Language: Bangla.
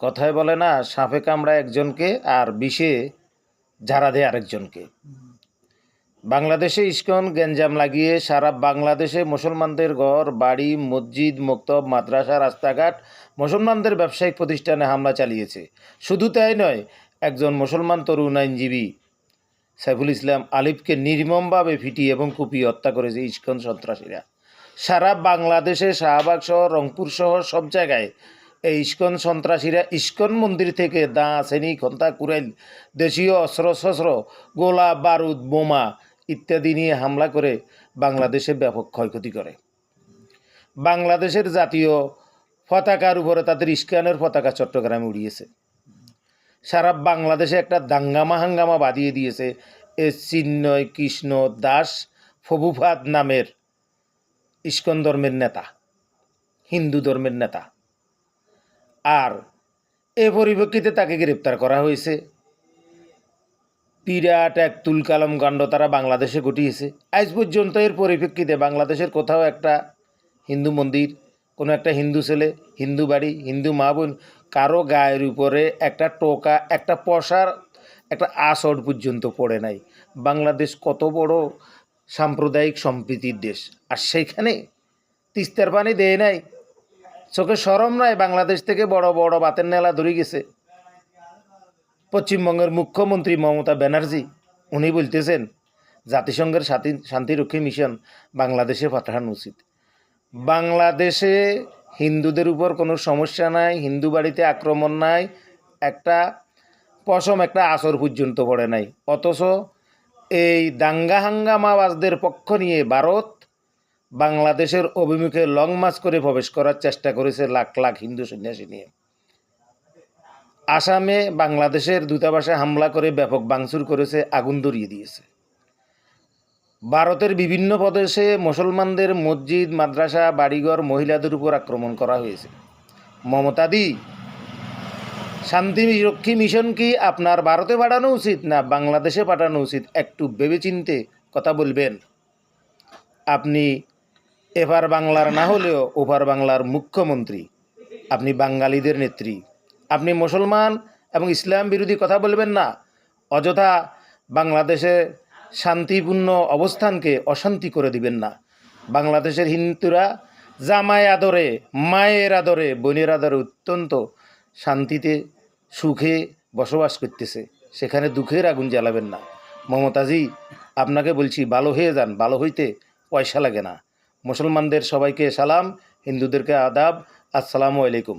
কথায় বলে না, সাপে কামড়া একজনকে আর বিষে ঝাড়া দেয় আরেকজনকে। বাংলাদেশে ইস্কন গ্যাঞ্জাম লাগিয়ে সারা বাংলাদেশে মুসলমানদের ঘর, বাড়ি, মসজিদ, মক্তব, মাদ্রাসা, রাস্তাঘাট মুসলমানদের ব্যবসায়িক প্রতিষ্ঠানে হামলা চালিয়েছে। শুধু তাই নয়, একজন মুসলমান তরুণ আইনজীবী সাইফুল ইসলাম আলিফকে নির্মমভাবে ফিটিয়ে এবং কুপিয়ে হত্যা করেছে ইস্কন সন্ত্রাসীরা। সারা বাংলাদেশে শাহবাগ সহ রংপুর সহ সব জায়গায় এই ইস্কন সন্ত্রাসীরা ইস্কন মন্দির থেকে দা শ্রেণি খন্তা কুরাইল দেশীয় অস্ত্র শস্ত্র গোলা, বারুদ, বোমা ইত্যাদি নিয়ে হামলা করে বাংলাদেশে ব্যাপক ক্ষয়ক্ষতি করে। বাংলাদেশের জাতীয় পতাকার উপরে তাদের ইস্কানের পতাকা চট্টগ্রামে উড়িয়েছে। সারা বাংলাদেশে একটা দাঙ্গামা হাঙ্গামা বাঁধিয়ে দিয়েছে এ চিন্ময় কৃষ্ণ দাস ফবুফাদ নামের ইস্কন ধর্মের নেতা, হিন্দু ধর্মের নেতা। আর এ পরিপ্রেক্ষিতে তাকে গ্রেপ্তার করা হয়েছে। বিরাট এক তুলকালম কাণ্ড তারা বাংলাদেশে ঘটিয়েছে। আজ পর্যন্ত এর পরিপ্রেক্ষিতে বাংলাদেশের কোথাও একটা হিন্দু মন্দির, কোনো একটা হিন্দু ছেলে, হিন্দু বাড়ি, হিন্দু মা বোন কারও গায়ের উপরে একটা টোকা, একটা পশার, একটা আসর পর্যন্ত পড়ে নাই। বাংলাদেশ কত বড় সাম্প্রদায়িক সম্প্রীতির দেশ। আর সেইখানে তিস্তার পানি দেয় নাই। চোখে সরম নাই, বাংলাদেশ থেকে বড় বড় বাতের নেলা ধরে গেছে। পশ্চিমবঙ্গের মুখ্যমন্ত্রী মমতা ব্যানার্জি, উনি বলতেছেন, জাতিসংঘের শান্তি শান্তিরক্ষী মিশন বাংলাদেশে পাঠানো উচিত। বাংলাদেশে হিন্দুদের উপর কোনো সমস্যা নাই, হিন্দু বাড়িতে আক্রমণ নাই, একটা পশম একটা আসর পর্যন্ত পড়ে নাই। অথচ এই দাঙ্গা হাঙ্গামাবাজদের পক্ষ নিয়ে ভারত বাংলাদেশের অভিমুখে লং মার্চ করে প্রবেশ করার চেষ্টা করেছে লাখ লাখ হিন্দু সন্ন্যাসী নিয়ে। আসামে বাংলাদেশের দূতাবাসে হামলা করে ব্যাপক ভাঙচুর করেছে, আগুন ধরিয়ে দিয়েছে। ভারতের বিভিন্ন প্রদেশে মুসলমানদের মসজিদ, মাদ্রাসা, বাড়িঘর মহিলাদের উপর আক্রমণ করা হয়েছে। মমতাদি শান্তিরক্ষী মিশন কি আপনার ভারতে পাঠানো উচিত না বাংলাদেশে পাঠানো উচিত? একটু ভেবেচিন্তে কথা বলবেন। আপনি এপার বাংলার না হলেও ওপার বাংলার মুখ্যমন্ত্রী, আপনি বাঙালিদের নেত্রী, আপনি মুসলমান এবং ইসলাম বিরোধী কথা বলবেন না, অযথা বাংলাদেশে শান্তিপূর্ণ অবস্থানকে অশান্তি করে দিবেন না। বাংলাদেশের হিন্দুরা জামাই আদরে, মায়ের আদরে, বোনের আদরে অত্যন্ত শান্তিতে, সুখে বসবাস করতেছে। সেখানে দুঃখের আগুন জ্বালাবেন না। মমতাজি, আপনাকে বলছি, ভালো হয়ে যান, ভালো হইতে পয়সা লাগে না। মুসলমানদের সবাইকে সালাম হিন্দুদেরকে আদাব। আসসালামু আলাইকুম।